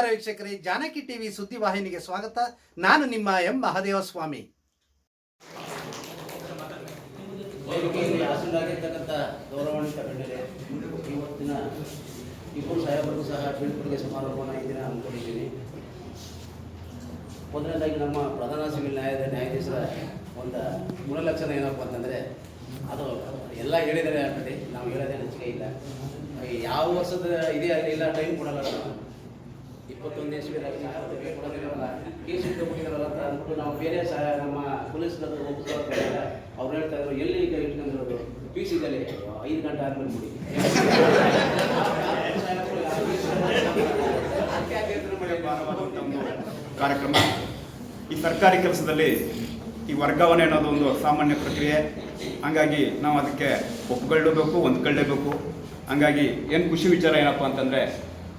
ನಮಸ್ಕಾರ ವೀಕ್ಷಕರೇ, ಜಾನಕಿ ಟಿವಿ ಸುದ್ದಿ ವಾಹಿನಿಗೆ ಸ್ವಾಗತ. ನಾನು ನಿಮ್ಮ ಎಂ ಮಹದೇವಸ್ವಾಮಿ. ಸ್ವಾಮಿ ಹಾಸನದಾಗಿರ್ತಕ್ಕಂಥ ಗೌರವಾನ್ವಿತ ಗಣ್ಯರೇ, ಇವತ್ತಿನ ಇಬ್ಬರು ಸಾಹೇಬರಿಗೂ ಸಹ ಬೀಳ್ಕೊಡುಗೆ ಸಮಾರಂಭವನ್ನು ಈ ದಿನ ಹಮ್ಮಿಕೊಂಡಿದ್ದೀನಿ. ಮೊದಲನೇದಾಗಿ ನಮ್ಮ ಪ್ರಧಾನ ಸಿವಿಲ್ ನ್ಯಾಯಾಲಯ ನ್ಯಾಯಾಧೀಶರ ಒಂದು ಗುಣಲಕ್ಷಣ ಏನಪ್ಪ ಅಂತಂದರೆ, ಅದು ಎಲ್ಲ ಹೇಳಿದರೆ ಆಗ್ತದೆ, ನಾವು ಹೇಳೋದೇ ನಂಚಿಕೆ ಇಲ್ಲ. ಯಾವ ವರ್ಷದ ಇದೇ ಆಗಲಿ ಟೈಮ್ ಕೊಡಲ್ಲ. ನಾವು ಇಪ್ಪತ್ತೊಂದನೇ ಇಸ್ವಿದಾಗ ಕೊಡೋದಿಲ್ಲ ಕೇಸ್ ಇಟ್ಟು ಕೊಟ್ಟಿದ್ದಾರಲ್ಲ ಅಂತ ಅಂದ್ಬಿಟ್ಟು ನಾವು ಬೇರೆ ಸಹ ನಮ್ಮ ಪೊಲೀಸ್ ಅವ್ರು ಹೇಳ್ತಾ ಇದ್ರು, ಎಲ್ಲಿ ಈಗ ಇಟ್ಕೊಂಡಿರೋದು? ಪಿ ಸಿದಲ್ಲಿ ಐದು ಗಂಟೆ ಆದ್ಮೇಲೆ ಮುಡಿ. ಕಾರ್ಯಕ್ರಮ. ಈ ಸರ್ಕಾರಿ ಕೆಲಸದಲ್ಲಿ ಈ ವರ್ಗಾವಣೆ ಅನ್ನೋದು ಒಂದು ಸಾಮಾನ್ಯ ಪ್ರಕ್ರಿಯೆ. ಹಂಗಾಗಿ ನಾವು ಅದಕ್ಕೆ ಒಪ್ಪಿಕೊಳ್ಳಬೇಕು ಹೊಂದ್ಕೊಳ್ಳೇಬೇಕು ಹಂಗಾಗಿ ಏನು ಖುಷಿ ವಿಚಾರ ಏನಪ್ಪ ಅಂತಂದರೆ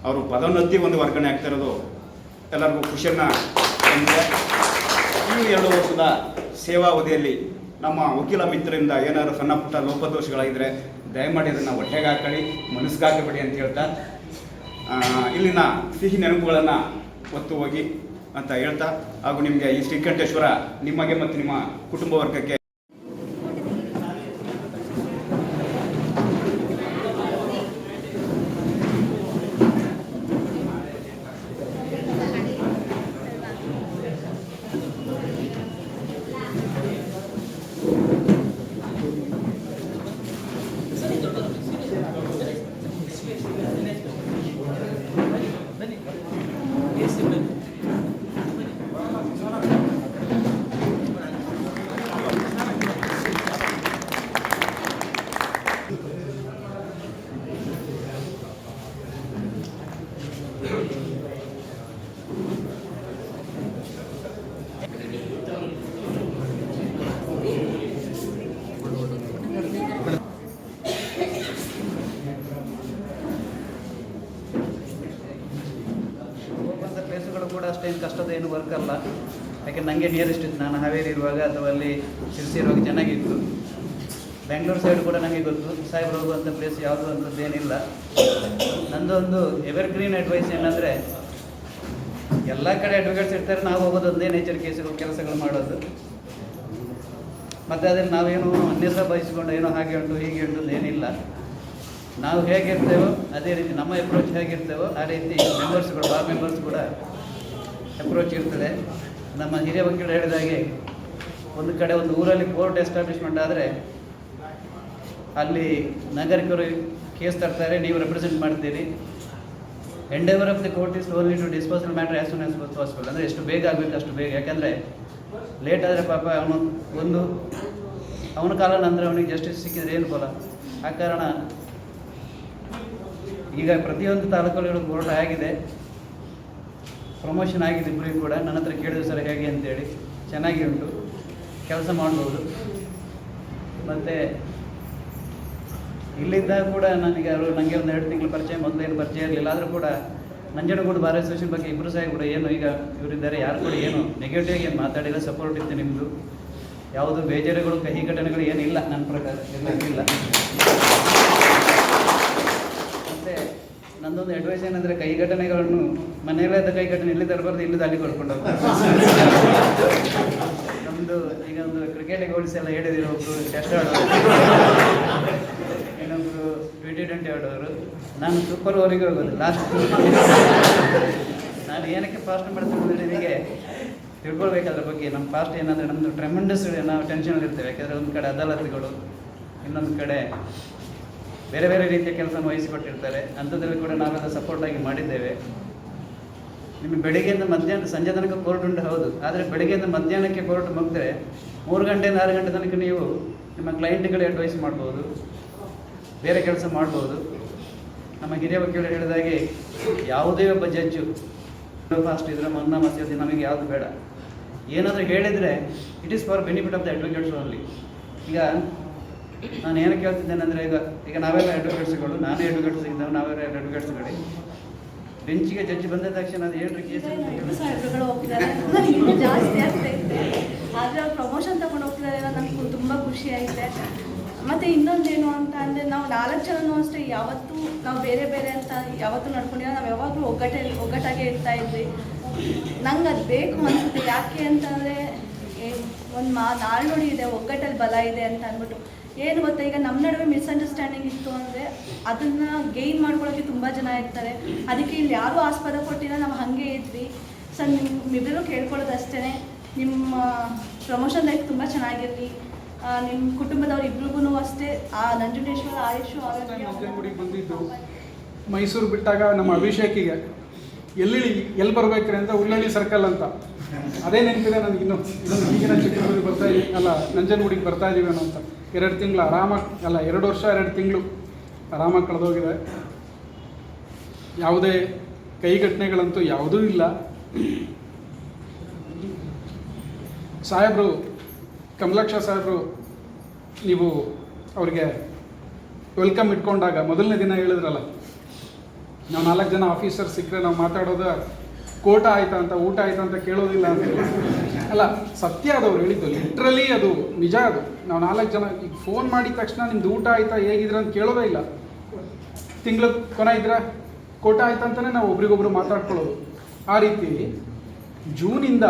ಅವರು ಪದೋನ್ನತಿ ಒಂದು ವರ್ಗಣೆ ಆಗ್ತಾ ಇರೋದು ಎಲ್ಲರಿಗೂ ಖುಷಿಯನ್ನು ಈ ಎರಡು ವರ್ಷದ ಸೇವಾವಧಿಯಲ್ಲಿ ನಮ್ಮ ವಕೀಲ ಮಿತ್ರರಿಂದ ಏನಾದರೂ ಸಣ್ಣ ಪುಟ್ಟ ಲೋಪದೋಷಗಳಾಗಿದ್ದರೆ ದಯಮಾಡಿ ಅದನ್ನು ಹೊಟ್ಟೆಗೆ ಹಾಕೊಳ್ಳಿ ಮನಸ್ಸಿಗೆ ಹಾಕಬೇಡಿ ಅಂತ ಹೇಳ್ತಾ ಇಲ್ಲಿನ ಸಿಹಿ ನೆನಪುಗಳನ್ನು ಒತ್ತು ಹೋಗಿ ಅಂತ ಹೇಳ್ತಾ, ಹಾಗೂ ನಿಮಗೆ ಈ ಶ್ರೀಕಂಠೇಶ್ವರ ನಿಮಗೆ ಮತ್ತು ನಿಮ್ಮ ಕುಟುಂಬ ವರ್ಗಕ್ಕೆ ಹೋಗುವಂಥ ಪ್ಲೇಸುಗಳು ಕೂಡ ಕಷ್ಟದ ಏನು ವರ್ಕ್ ಅಲ್ಲ. ಯಾಕೆ ನನಗೆ ನಿಯರೆಸ್ಟ್ ಇತ್ತು. ನಾನು ಹಾವೇರಿ ಇರುವಾಗ ಅಥವಾ ಅಲ್ಲಿ ಶಿರ್ಸಿ ಇರುವಾಗ ಚೆನ್ನಾಗಿತ್ತು. ಬೆಂಗಳೂರು ಸೈಡ್ ಕೂಡ ನನಗೆ ಗೊತ್ತು. ಸಾಹೇಬ್ರು ಹೋಗುವಂಥ ಪ್ಲೇಸ್ ಯಾವುದು ಅಂಥದ್ದು ಏನಿಲ್ಲ. ನಂದೊಂದು ಎವರ್ ಗ್ರೀನ್ ಅಡ್ವೈಸ್ ಏನಂದರೆ, ಎಲ್ಲ ಕಡೆ ಅಡ್ವೊಕೇಟ್ಸ್ ಇರ್ತಾರೆ. ನಾವು ಹೋಗೋದು ಒಂದೇ ನೇಚರ್ ಕೇಸುಗಳು ಕೆಲಸಗಳು ಮಾಡೋದು. ಮತ್ತು ಅದನ್ನು ನಾವೇನು ಅನ್ಯಸ ಬಯಸ್ಕೊಂಡು ಏನೋ ಹಾಗೆ ಉಂಟು, ಹೀಗೆ ಉಂಟು ಏನಿಲ್ಲ. ನಾವು ಹೇಗಿರ್ತೇವೋ ಅದೇ ರೀತಿ ನಮ್ಮ ಅಪ್ರೋಚ್ ಹೇಗಿರ್ತೇವೋ, ಆ ರೀತಿ ಮೆಂಬರ್ಸ್ಗಳು ಆ ಮೆಂಬರ್ಸ್ ಕೂಡ ಅಪ್ರೋಚ್ ಇರ್ತದೆ. ನಮ್ಮ ಹಿರಿಯ ವಕೀಲರು ಹೇಳಿದಾಗೆ ಒಂದು ಕಡೆ ಒಂದು ಊರಲ್ಲಿ ಕೋರ್ಟ್ ಎಸ್ಟಾಬ್ಲಿಷ್ಮೆಂಟ್ ಆದರೆ ಅಲ್ಲಿ ನಾಗರಿಕರು ಕೇಸ್ ತರ್ತಾರೆ, ನೀವು ರೆಪ್ರೆಸೆಂಟ್ ಮಾಡ್ತೀರಿ. Endeavour of the court is only to disposal matter as soon as possible ಅಂದರೆ ಎಷ್ಟು ಬೇಗ ಆಗಬೇಕು, ಅಷ್ಟು ಬೇಗ. ಯಾಕೆಂದರೆ ಲೇಟ್ ಆದರೆ ಪಾಪ ಅವನು ಒಂದು, ಅವನ ಕಾಲ ನಂತರ ಅವನಿಗೆ ಜಸ್ಟಿಸ್ ಸಿಕ್ಕಿದ್ರೆ ಏನು ಫಲ? ಆ ಕಾರಣ ಈಗ ಪ್ರತಿಯೊಂದು ತಾಲೂಕುಗಳು ಕೋರ್ಟ್ ಆಗಿದೆ. ಪ್ರಮೋಷನ್ ಆಗಿದೆ ಇಬ್ಬರಿಗೂ ಕೂಡ. ನನ್ನ ಹತ್ರ ಕೇಳಿದ್ರು ಸರ್ ಹೇಗೆ ಅಂತೇಳಿ. ಚೆನ್ನಾಗಿ ಉಂಟು ಕೆಲಸ ಮಾಡ್ಬೋದು. ಮತ್ತು ಇಲ್ಲಿದ್ದಾಗ ಕೂಡ ನನಗೆ ಅವರು ನನಗೆ ಒಂದು ಎರಡು ತಿಂಗಳು ಪರಿಚಯ ಮೊದಲೇನು ಪರಿಚಯ ಇರಲಿಲ್ಲ. ಆದರೂ ಕೂಡ ನಂಜನಗೂಡು ಬಾರ್ ಅಸೋಸಿಯೇಷನ್ ಬಗ್ಗೆ ಇಬ್ಬರು ಸಹ ಕೂಡ ಏನು ಈಗ ಇವರಿದ್ದಾರೆ, ಯಾರು ಕೂಡ ಏನು ನೆಗೆಟಿವ್ ಏನು ಮಾತಾಡಿಲ್ಲ. ಸಪೋರ್ಟ್ ಇತ್ತು ನಿಮ್ಮದು ಯಾವುದು ಬೇಜಾರುಗಳು, ಕಹಿ ಘಟನೆಗಳು ಏನಿಲ್ಲ. ನನ್ನ ಪ್ರಕಾರ. ಇಲ್ಲ ಮತ್ತೆ ನಂದೊಂದು ಅಡ್ವೈಸ್ ಏನಂದ್ರೆ ಕೈ ಘಟನೆಗಳನ್ನು ಮನೆಯಲ್ಲೇ ಕೈ ಘಟನೆ ಇಲ್ಲಿ ತರಬಾರ್ದು ಇಲ್ಲಿ ಅಲ್ಲಿ ಕೊಡ್ಕೊಂಡು ನಮ್ದು ಈಗ ಒಂದು ಕ್ರಿಕೆಟಿಗೆ ಗೋಲ್ಸ್ ಎಲ್ಲ ಹೇಳಿದಿರೋ ಒಬ್ರು ಟೆಸ್ಟ್ ಆಡೋರು. ಇನ್ನೊಬ್ರು ಟ್ವೆಂಟಿ ಟ್ವೆಂಟಿ ಆಡೋರು. ನಾನು ಸೂಪರ್ ಓವರಿಗೆ ಹೋಗೋದು ಲಾಸ್ಟ್ ನಾನು ಏನಕ್ಕೆ ಫಾಸ್ಟ್ ಮಾಡ್ತೀನಿ ನಿಮಗೆ ತಿಳ್ಕೊಳ್ಬೇಕು ಅದ್ರ ಬಗ್ಗೆ. ನಮ್ಮ ಫಾಸ್ಟ್ ಏನಂದರೆ ನಮ್ಮದು ಟ್ರೆಮೆಂಡಸ್ ನಾವು ಟೆನ್ಷನ್ ಇರ್ತೇವೆ. ಯಾಕಂದ್ರೆ ಒಂದು ಕಡೆ ಅದಾಲತ್ಗಳು, ಇನ್ನೊಂದು ಕಡೆ ಬೇರೆ ಬೇರೆ ರೀತಿಯ ಕೆಲಸ ವಹಿಸಿಕೊಟ್ಟಿರ್ತಾರೆ. ಅಂಥದ್ರಲ್ಲಿ ಕೂಡ ನಾವೆಲ್ಲ ಸಪೋರ್ಟ್ ಆಗಿ ಮಾಡಿದ್ದೇವೆ. ನಿಮ್ಮ ಬೆಳಿಗ್ಗೆಯಿಂದ ಮಧ್ಯಾಹ್ನ, ಸಂಜೆ ತನಕ ಕೋರ್ಟ್ ಉಂಟು ಹೌದು. ಆದರೆ ಬೆಳಿಗ್ಗೆಯಿಂದ ಮಧ್ಯಾಹ್ನಕ್ಕೆ ಕೋರ್ಟ್ ಮುಗಿದ್ರೆ ಮೂರು ಗಂಟೆಯಿಂದ ಆರು ಗಂಟೆ ತನಕ ನೀವು ನಿಮ್ಮ ಕ್ಲೈಂಟ್ಗಳಿಗೆ ಅಡ್ವೈಸ್ ಮಾಡ್ಬೋದು. ಬೇರೆ ಕೆಲಸ ಮಾಡ್ಬೋದು. ನಮ್ಮ ಹಿರಿಯ ವಕೀಲರು ಹೇಳಿದಾಗೆ ಯಾವುದೇ ಒಬ್ಬ ಜಡ್ಜು ಫಾಸ್ಟ್ ಇದ್ರೆ ಮೊನ್ನ ಮಸೀದಿ ನಮಗೆ ಯಾವುದು ಬೇಡ. ಏನಾದರೂ ಹೇಳಿದರೆ it is for benefit of the advocates only ಈಗ ನಾನು ಏನು ಕೇಳ್ತಿದ್ದೇನೆ ಅಂದರೆ ಈಗ ಈಗ ನಾವೆಲ್ಲ ಅಡ್ವೊಕೇಟ್ಸ್ಗಳು ನಾನೇ ಅಡ್ವೊಕೇಟ್ಸ್ ಇದ್ದಾವೆ ನಾವೆಲ್ಲ ಅಡ್ವೊಕೇಟ್ಸ್ಗಳೇ ಬೆಂಚಿಗೆ ಜಡ್ಜ್ ಬಂದ ತಕ್ಷಣ ಅದು ಹೇಳ್ರಿ ಕೇಸ್ ಆದರೆ ಅವ್ರು ಪ್ರಮೋಷನ್ ತಗೊಂಡು ಹೋಗ್ತಿದ್ದಾರೆ ನನಗೆ ತುಂಬ ಖುಷಿ ಆಗಿದೆ ಮತ್ತು ಇನ್ನೊಂದೇನು ಅಂತ ಅಂದರೆ ನಾವು ನಾಲ್ಕು ಜನನೂ ಅಷ್ಟೇ ಯಾವತ್ತೂ ನಾವು ಬೇರೆ ಬೇರೆ ಅಂತ ಯಾವತ್ತೂ ನಡ್ಕೊಂಡಿಲ್ಲ. ನಾವು ಯಾವಾಗಲೂ ಒಗ್ಗಟ್ಟೆ ಒಗ್ಗಟ್ಟಾಗೆ ಇರ್ತಾ ಇದ್ವಿ. ನಂಗೆ ಅದು ಬೇಕು ಅನ್ಸುತ್ತೆ. ಯಾಕೆ ಅಂತಂದರೆ ಒಂದು ಮಾ ನಾಳ್ನುಡಿ ಇದೆ ಒಗ್ಗಟ್ಟಲ್ಲಿ ಬಲ ಇದೆ ಅಂತ ಅಂದ್ಬಿಟ್ಟು. ಏನು ಗೊತ್ತಾ, ಈಗ ನಮ್ಮ ನಡುವೆ ಮಿಸ್ಅಂಡರ್ಸ್ಟ್ಯಾಂಡಿಂಗ್ ಇತ್ತು ಅಂದರೆ ಅದನ್ನು ಗೈನ್ ಮಾಡ್ಕೊಳ್ಳೋಕ್ಕೆ ತುಂಬ ಜನ ಇರ್ತಾರೆ. ಅದಕ್ಕೆ ಇಲ್ಲಿ ಯಾರೂ ಆಸ್ಪದ ಕೊಟ್ಟಿಲ್ಲ, ನಾವು ಹಾಗೆ ಇದ್ವಿ. ಸರ್ ನಿಮ್ಮಿಬ್ಬರೂ ಕೇಳ್ಕೊಳ್ಳೋದು ಅಷ್ಟೇ ನಿಮ್ಮ ಪ್ರಮೋಷನ್ ಲೈಫ್ ತುಂಬ ಚೆನ್ನಾಗಿರಲಿ. ನಿಮ್ಮ ಕುಟುಂಬದವ್ರು ಇಬ್ರಿಗೂ ಅಷ್ಟೇ. ಆ, ನಂಜುಂಡೇಶ್ವರ, ಆಯುಷು ಬಂದಿದ್ದು ಮೈಸೂರು ಬಿಟ್ಟಾಗ ನಮ್ಮ ಅಭಿಷೇಕಿಗೆ. ಎಲ್ಲಿ ಎಲ್ಲಿ ಬರ್ಬೇಕ್ರಿ ಅಂತ ಉಳ್ಳಳ್ಳಿ ಸರ್ಕಲ್ ಅಂತ. ಅದೇ ನೆನಪಿದೆ ನನಗೆ ಇನ್ನು ಈಗಿನ ಚಿತ್ರದುರ್ಗ ಬರ್ತಾ ಅಲ್ಲ, ನಂಜನಗೂಡಿಗೆ ಬರ್ತಾ ಇದೀವಿ ಅನ್ನೋ ಅಂತ. ಎರಡು ತಿಂಗಳು ಆರಾಮಾಗಿ ಅಲ್ಲ, ಎರಡು ವರ್ಷ, ಎರಡು ತಿಂಗಳು ಆರಾಮಾಗಿ ಕಳೆದೋಗಿದೆ ಯಾವುದೇ ಕೈಘಟನೆಗಳಂತೂ ಯಾವುದೂ ಇಲ್ಲ ಸಾಹೇಬರು, ಕಮಲಾಕ್ಷ ಸಾಹೇಬರು, ನೀವು ಅವರಿಗೆ ವೆಲ್ಕಮ್ ಇಟ್ಕೊಂಡಾಗ ಮೊದಲನೇ ದಿನ ಹೇಳಿದ್ರಲ್ಲ, ನಾವು ನಾಲ್ಕು ಜನ ಆಫೀಸರ್ ಸಿಕ್ಕರೆ ನಾವು ಮಾತಾಡೋದು ಕೋಟ ಆಯ್ತಾ ಅಂತ, ಊಟ ಆಯ್ತಾ ಅಂತ ಕೇಳೋದಿಲ್ಲ ಅಂತ. ಅಲ್ಲ, ಸತ್ಯ ಅದು ಅವ್ರು ಹೇಳಿದ್ದು. ಲಿಟ್ರಲಿ ಅದು ನಿಜ ಅದು. ನಾವು ನಾಲ್ಕು ಜನ ಈಗ ಫೋನ್ ಮಾಡಿದ ತಕ್ಷಣ ನಿಮ್ದು ಊಟ ಆಯ್ತಾ, ಹೇಗಿದ್ರ ಅಂತ ಕೇಳೋದೇ ಇಲ್ಲ. ತಿಂಗಳು ಕೊನ ಇದ್ರ? ಕೋಟ ಆಯ್ತಾ ಅಂತಲೇ ನಾವು ಒಬ್ರಿಗೊಬ್ರು ಮಾತಾಡ್ಕೊಳ್ಳೋದು. ಆ ರೀತಿ ಜೂನಿಂದ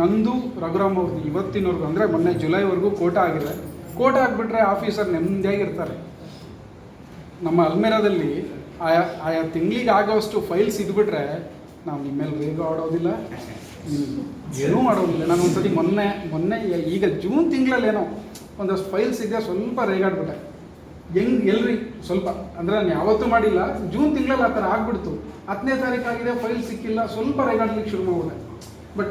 ನಂದು, ರಘುರಾಮ್ ಅವ್ರದ್ದು ಇವತ್ತಿನವರೆಗೂ ಅಂದರೆ ಮೊನ್ನೆ ಜುಲೈವರೆಗೂ ಕೋಟ ಆಗಿದೆ. ಕೋಟ ಆಗಿಬಿಟ್ರೆ ಆಫೀಸರ್ ನೆಮ್ಮದಿಯಾಗಿರ್ತಾರೆ. ನಮ್ಮ ಅಲ್ಮೇರಾದಲ್ಲಿ ಆಯಾ ಆಯಾ ತಿಂಗಳಿಗೆ ಆಗೋಷ್ಟು ಫೈಲ್ಸ್ ಇದ್ಬಿಟ್ರೆ ನಾವು ನಿಮ್ಮ ಮೇಲೆ ರೇಗ ಆಡೋದಿಲ್ಲ ಏನೂ ಮಾಡೋದಿಲ್ಲ. ನಾನು ಒಂದ್ಸತಿ ಮೊನ್ನೆ ಮೊನ್ನೆ ಈಗ ಜೂನ್ ತಿಂಗಳಲ್ಲಿ ಏನೋ ಒಂದಷ್ಟು ಫೈಲ್ಸ್ ಇದೆ, ಸ್ವಲ್ಪ ರೇಗಾಡ್ಬಿಟ್ಟೆ. ಹೆಂಗ್ ಎಲ್ರಿ? ಸ್ವಲ್ಪ. ಅಂದರೆ ನಾನು ಯಾವತ್ತೂ ಮಾಡಿಲ್ಲ. ಜೂನ್ ತಿಂಗಳಲ್ಲಿ ಆ ಥರ ಆಗ್ಬಿಡ್ತು. ಹತ್ತನೇ ತಾರೀಕು ಫೈಲ್ ಸಿಕ್ಕಿಲ್ಲ, ಸ್ವಲ್ಪ ರೇಗಾಡ್ಲಿಕ್ಕೆ ಶುರು ಮಾಡಿದೆ ಬಟ್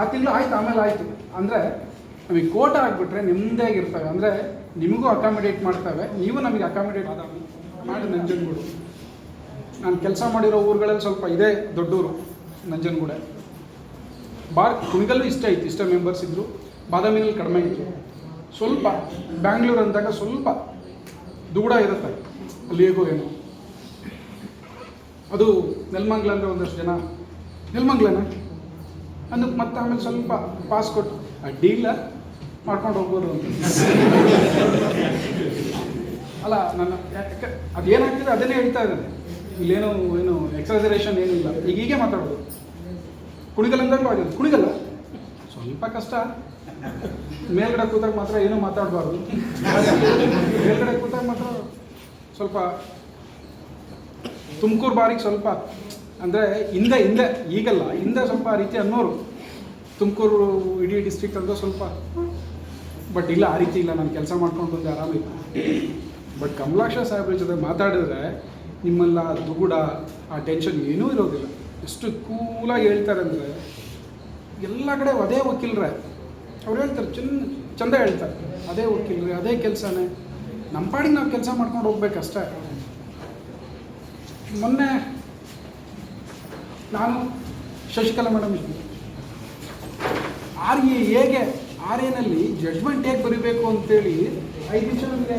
ಆ ತಿಂಗಳು ಆಯ್ತು, ಆಮೇಲೆ ಆಯಿತು. ಅಂದರೆ ನಮಗೆ ಕೋಟ ಆಗಿಬಿಟ್ರೆ ನೆಮ್ಮದಿಯಾಗಿರ್ತವೆ ಅಂದರೆ ನಿಮಗೂ ಅಕಾಮಿಡೇಟ್ ಮಾಡ್ತವೆ. ನೀವು ನಮಗೆ ಅಕಾಮಿಡೇಟ್ ಮಾಡಿ, ನಂಜನಗೂಡು. ನಾನು ಕೆಲಸ ಮಾಡಿರೋ ಊರುಗಳಲ್ಲಿ ಸ್ವಲ್ಪ ಇದೆ ದೊಡ್ಡೂರು, ನಂಜನಗೂಡೆ. ಬಾರ್ ಕುಣಿಗಲ್ಲು ಇಷ್ಟ ಇತ್ತು ಇಷ್ಟ ಮೆಂಬರ್ಸ್ ಇದ್ದರು ಬಾದಾಮಿನಲ್ಲಿ ಕಡಿಮೆ ಇತ್ತು ಸ್ವಲ್ಪ ಬ್ಯಾಂಗ್ಳೂರು ಅಂದಾಗ ಸ್ವಲ್ಪ ದೂಡ ಇರುತ್ತೆ, ಅಲ್ಲಿ ಹೇಗೋ ಏನೋ. ಅದು ನೆಲ್ಮಂಗ್ಲ ಅಂದರೆ ಒಂದಷ್ಟು ಜನ. ನೆಲಮಂಗ್ಲನ? ಅಂದಕ್ಕೆ ಮತ್ತೆ ಆಮೇಲೆ ಸ್ವಲ್ಪ ಪಾಸ್ ಕೊಟ್ಟು ಅಡ್ಡಿ ಇಲ್ಲ ಮಾಡ್ಕೊಂಡು ಹೋಗ್ಬೋದು ಅಂತ. ಅಲ್ಲ, ನನ್ನ ಯಾಕೆ, ಅದೇನಾಗ್ತಿದೆ, ಅದನ್ನೇ ಹೇಳ್ತಾ ಇದ್ದಾನೆ. ಇಲ್ಲೇನು ಏನು ಎಕ್ಸಸರೇಷನ್ ಏನಿಲ್ಲ. ಈಗ ಹೀಗೆ ಮಾತಾಡೋದು. ಕುಣಿಗಲ್ ಅಂದಾಗಲೂ ಆಗಿದೆ ಕುಣಿಗಲ್ಲ. ಸ್ವಲ್ಪ ಕಷ್ಟ. ಮೇಲ್ಗಡೆ ಕೂತಾಗ ಮಾತ್ರ ಏನೂ ಮಾತಾಡಬಾರ್ದು. ಮೇಲ್ಗಡೆ ಕೂತಾಗ ಮಾತ್ರ ಸ್ವಲ್ಪ ತುಮಕೂರು ಬಾರಿಗೆ ಸ್ವಲ್ಪ ಅಂದರೆ ಹಿಂದೆ ಹಿಂದೆ, ಈಗಲ್ಲ. ಹಿಂದೆ ಸ್ವಲ್ಪ ರೀತಿ ಅನ್ನೋರು. ತುಮಕೂರು ಇಡೀ ಡಿಸ್ಟ್ರಿಕ್ಟ್ ಅಂತ ಸ್ವಲ್ಪ. ಬಟ್ ಇಲ್ಲ, ಆ ರೀತಿ ಇಲ್ಲ. ನಾನು ಕೆಲಸ ಮಾಡ್ಕೊಂಡು ಬಂದೆ ಆರಾಮಿಲ್ಲ ಬಟ್ ಕಮಲಾಕ್ಷ ಸಾಹೇಬ್ರ ಜೊತೆ ಮಾತಾಡಿದ್ರೆ ನಿಮ್ಮಲ್ಲ ದುಗುಡ, ಆ ಟೆನ್ಷನ್ ಏನೂ ಇರೋದಿಲ್ಲ. ಎಷ್ಟು ಕೂಲಾಗಿ ಹೇಳ್ತಾರೆ ಅಂದರೆ ಎಲ್ಲ ಕಡೆ ಅದೇ ವಕೀಲರೇ. ಅವ್ರು ಹೇಳ್ತಾರೆ ಚೆನ್ನ ಚಂದ ಹೇಳ್ತಾರೆ. ಅದೇ ವಕೀಲರೇ, ಅದೇ ಕೆಲಸನೇ. ನಮ್ಮ ಪಾಡಿಗೆ ನಾವು ಕೆಲಸ ಮಾಡ್ಕೊಂಡು ಹೋಗ್ಬೇಕಷ್ಟೇ. ಮೊನ್ನೆ ನಾನು ಶಶಿಕಲಾ ಮೇಡಮ್ ಆರ್ ಎ ಹೇಗೆ, ಆರ್ ಎನಲ್ಲಿ ಜಡ್ಜ್ಮೆಂಟ್ ಹೇಗೆ ಬರೀಬೇಕು ಅಂತೇಳಿ ಐದು ನಿಮಿಷ ನಮಗೆ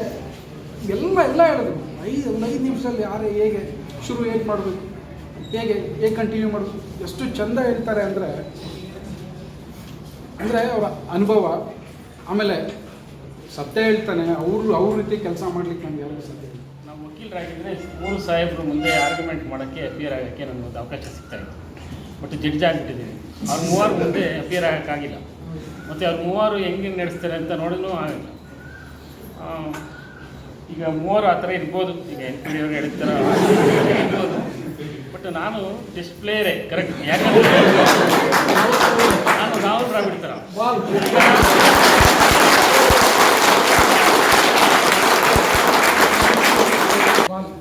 ಎಲ್ಲ ಎಲ್ಲ ಹೇಳಿದ್ರು. ಐದು ಒಂದು ಐದು ನಿಮಿಷದಲ್ಲಿ ಯಾರೇ ಹೇಗೆ ಶುರು ಹೇಗೆ ಮಾಡಬೇಕು, ಹೇಗೆ ಹೇಗೆ ಕಂಟಿನ್ಯೂ ಮಾಡಬೇಕು, ಎಷ್ಟು ಚಂದ ಹೇಳ್ತಾರೆ ಅಂದರೆ ಅಂದರೆ ಅವರ ಅನುಭವ, ಆಮೇಲೆ ಸತ್ಯ ಹೇಳ್ತಾನೆ, ಅವರು, ಅವ್ರ ರೀತಿ ಕೆಲಸ ಮಾಡ್ಲಿಕ್ಕೆ ನಮ್ಗೆ ಯಾರು ಸತ್ಯ ಇಲ್ಲ. ನಾವು ವಕೀಲರಾಗಿದ್ದರೆ ಮೂರು ಸಾಹೇಬರು ಮುಂದೆ ಆರ್ಗ್ಯುಮೆಂಟ್ ಮಾಡೋಕ್ಕೆ ಅಪಿಯರ್ ಆಗೋಕ್ಕೆ ನಮಗೊಂದು ಅವಕಾಶ ಸಿಗ್ತಾ ಇತ್ತು. ಬಟ್ ಜಡ್ಜ್ ಆಗಿಬಿಟ್ಟಿದ್ದೀನಿ ಅವ್ರ ಮೂವರು ಮುಂದೆ ಅಪಿಯರ್ ಆಗೋಕ್ಕಾಗಿಲ್ಲ. ಮತ್ತು ಅವ್ರ ಮೂವರು ಹೆಂಗೆ ನಡೆಸ್ತಾರೆ ಅಂತ ನೋಡಿದ್ರು ಆಗಿಲ್ಲ. ಈಗ ಮೂವರು ಆ ಥರ ಇರ್ಬೋದು. ಈಗ ಎನ್ ಪಿ ಡಿ ಅವ್ರಿಗೆ ಇರ್ಬೋದು. ಬಟ್ ನಾನು ಟೆಸ್ಟ್ ಪ್ಲೇಯರೇ ಕರೆಕ್ಟ್ ಯಾಕಂದ್ರೆ ನಾನು ರಾಹುಲ್ ದ್ರಾವಿಡ್ ಥರ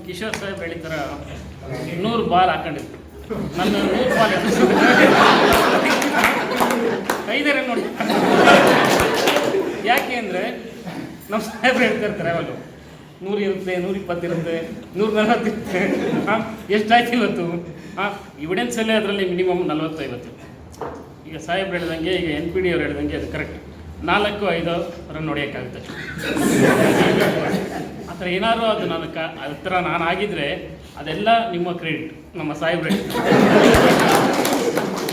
ಕಿಶೋರ್ ಸಾಹೇಬ್ ಹೇಳಿದ ಇನ್ನೂರು ನೂರು ಬಾಲ್ ಹಾಕೊಂಡಿದ್ರು ನನ್ನ ನೂರು ಬಾಲ್ ಕೈದಾರೆ ನೋಡಿ. ಯಾಕೆ ಅಂದರೆ ನಮ್ಮ ಸಾಹೇಬ್ರು ಹೇಳ್ತಾ ಇರ್ತಾರೆ ಅವಾಗ ನೂರು ಇರುತ್ತೆ, ನೂರ ಇಪ್ಪತ್ತಿರುತ್ತೆ ನೂರ ನಲವತ್ತಿರುತ್ತೆ ಹಾಂ, ಎಷ್ಟಾಯ್ತು ಇವತ್ತು? ಹಾಂ ಇವಿಡೆನ್ಸಲ್ಲೇ ಅದರಲ್ಲಿ ಮಿನಿಮಮ್ ನಲವತ್ತೈವತ್ತು. ಈಗ ಸಾಹೇಬ್ರು ಹೇಳಿದಂಗೆ, ಈಗ ಎನ್ ಪಿ ಡಿ ಅವ್ರು ಹೇಳಿದಂಗೆ ಅದು ಕರೆಕ್ಟ್ ನಾಲ್ಕು, ಐದು ರನ್ ಹೊಡೆಯೋಕ್ಕಾಗುತ್ತೆ ಆ ಥರ ಏನಾದ್ರು ಅದು ನಾನು ಕ ಥರ ನಾನು ಆಗಿದ್ರೆ ಅದೆಲ್ಲ ನಿಮ್ಮ ಕ್ರೆಡಿಟ್ ನಮ್ಮ ಸಾಹೇಬ್ರೆ.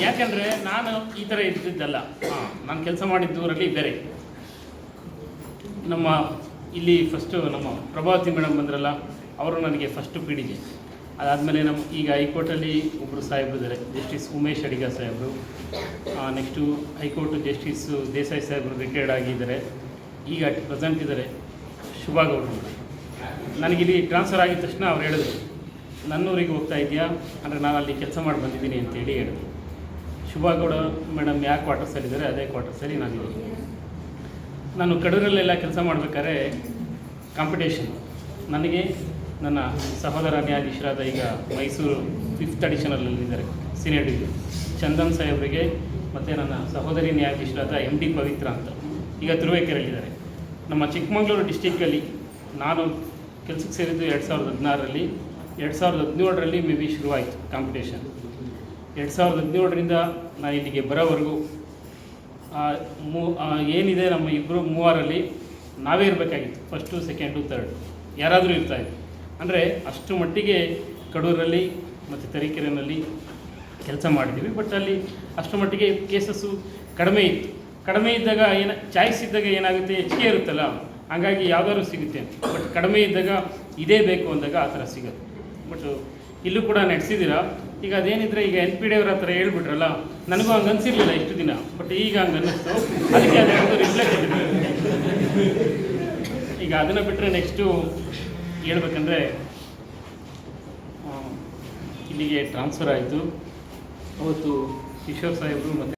ಯಾಕಂದರೆ ನಾನು ಈ ಥರ ಇದ್ದಿದ್ದಲ್ಲ. ಹಾಂ, ನಾನು ಕೆಲಸ ಮಾಡಿದ್ದೂರಲ್ಲಿ ಬೇರೆ. ನಮ್ಮ ಇಲ್ಲಿ ಫಸ್ಟು ನಮ್ಮ ಪ್ರಭಾವತಿ ಮೇಡಮ್ ಬಂದ್ರಲ್ಲ, ಅವರು ನನಗೆ ಫಸ್ಟು ಪಿ ಡಿ ಅದಾದಮೇಲೆ ನಮ್ಮ ಈಗ ಹೈಕೋರ್ಟಲ್ಲಿ ಒಬ್ಬರು ಸಾಹೇಬರು ಇದ್ದಾರೆ ಜಸ್ಟಿಸ್ ಉಮೇಶ್ ಅಡಿಗ ಸಾಹೇಬರು. ನೆಕ್ಸ್ಟು ಹೈಕೋರ್ಟ್ ಜಸ್ಟಿಸ್ ದೇಸಾಯಿ ಸಾಹೇಬರು ರಿಟೈರ್ಡ್ ಆಗಿದ್ದಾರೆ. ಈಗ ಪ್ರೆಸೆಂಟ್ ಇದ್ದಾರೆ ಶುಭಾಗೌಡರು ನನಗಿಲ್ಲಿ ಟ್ರಾನ್ಸ್ಫರ್ ಆಗಿದ ತಕ್ಷಣ ಅವ್ರು ಹೇಳಿದ್ರು, ನನ್ನೂರಿಗೆ ಹೋಗ್ತಾ ಇದೆಯಾ ಅಂದರೆ ನಾನು ಅಲ್ಲಿ ಕೆಲಸ ಮಾಡಿ ಬಂದಿದ್ದೀನಿ ಅಂತೇಳಿ ಹೇಳಿದ್ರು. ಶುಭಾಗೌಡ ಮೇಡಮ್ ಯಾವ ಕ್ವಾರ್ಟರ್ಸಲ್ಲಿದ್ದಾರೆ ಅದೇ ಕ್ವಾರ್ಟರ್ಸಲ್ಲಿ ನಾನಿದ್ದೀನಿ ನಾನು ಕಡೂರಲ್ಲೆಲ್ಲ ಕೆಲಸ ಮಾಡಬೇಕಾದ್ರೆ ಕಾಂಪಿಟೇಷನ್ ನನಗೆ ನನ್ನ ಸಹೋದರ ನ್ಯಾಯಾಧೀಶರಾದ ಈಗ ಮೈಸೂರು ಫಿಫ್ತ್ ಅಡಿಷನಲ್ಲಿದ್ದಾರೆ ಸೀನಿಯರ್ ಡಿಗ್ರಿ ಚಂದನ್ ಸಾಹೇಬರಿಗೆ ಮತ್ತು ನನ್ನ ಸಹೋದರಿ ನ್ಯಾಯಾಧೀಶರಾದ ಎಂ ಡಿ ಪವಿತ್ರ ಅಂತ. ಈಗ ತಿರುವೇಕೆರಲ್ಲಿದ್ದಾರೆ ನಮ್ಮ ಚಿಕ್ಕಮಗಳೂರು ಡಿಸ್ಟಿಕ್ಕಲ್ಲಿ ನಾನು ಕೆಲಸಕ್ಕೆ ಸೇರಿದ್ದು ಎರಡು ಸಾವಿರದ ಹದಿನಾರರಲ್ಲಿ, ಎರಡು ಸಾವಿರದ ಹದಿನೇಳರಲ್ಲಿ ಮೇ ಬಿ ಶುರುವಾಯಿತು ಕಾಂಪಿಟೇಷನ್ ಎರಡು ಸಾವಿರದ ಹದಿನೇಳರಿಂದ ನಾನು ಇಲ್ಲಿಗೆ ಬರೋವರೆಗೂ ಮೂ ಏನಿದೆ ನಮ್ಮ ಇಬ್ಬರು ಮೂವರಲ್ಲಿ ನಾವೇ ಇರಬೇಕಾಗಿತ್ತು. First, second, third. ಯಾರಾದರೂ ಇರ್ತಾಯಿದ್ರು ಅಂದರೆ ಅಷ್ಟು ಮಟ್ಟಿಗೆ ಕಡೂರಲ್ಲಿ ಮತ್ತು ತರೀಕೆರೆಯಲ್ಲಿ ಕೆಲಸ ಮಾಡಿದ್ದೀವಿ. ಬಟ್ ಅಲ್ಲಿ ಅಷ್ಟು ಮಟ್ಟಿಗೆ ಕೇಸಸ್ಸು ಕಡಿಮೆ ಇತ್ತು. ಕಡಿಮೆ ಇದ್ದಾಗ ಏನ, ಚಾಯ್ಸ್ ಇದ್ದಾಗ ಏನಾಗುತ್ತೆ? ಹೆಚ್ಚಿಗೆ ಇರುತ್ತಲ್ಲ? ಹಾಗಾಗಿ ಯಾವ್ದಾದ್ರು ಸಿಗುತ್ತೆ ಬಟ್ ಕಡಿಮೆ ಇದ್ದಾಗ ಇದೇ ಬೇಕು ಅಂದಾಗ ಆ ಥರ ಸಿಗುತ್ತೆ. ಬಟ್ ಇಲ್ಲೂ ಕೂಡ ನಡೆಸಿದ್ದೀರಾ? ಈಗ ಅದೇನಿದ್ರೆ ಈಗ ಎನ್ ಪಿ ಡಿ ಅವ್ರ ಹತ್ರ ಹೇಳ್ಬಿಟ್ರಲ್ಲ, ನನಗೂ ಹಂಗೆ ಅನ್ಸಿರ್ಲಿಲ್ಲ ಇಷ್ಟು ದಿನ. ಬಟ್ ಈಗ ಹಂಗೆ ಅನ್ನಿಸ್ತು. ಅದಕ್ಕೆ ಅದೊಂದು ಕೊಟ್ಟಿದ್ದೀನಿ ಈಗ ಅದನ್ನು ಬಿಟ್ಟರೆ ನೆಕ್ಸ್ಟು ಹೇಳ್ಬೇಕಂದ್ರೆ ಇಲ್ಲಿಗೆ ಟ್ರಾನ್ಸ್ಫರ್ ಆಯಿತು. ಅವತ್ತು ಕಿಶೋರ್ ಸಾಹೇಬರು ಮತ್ತು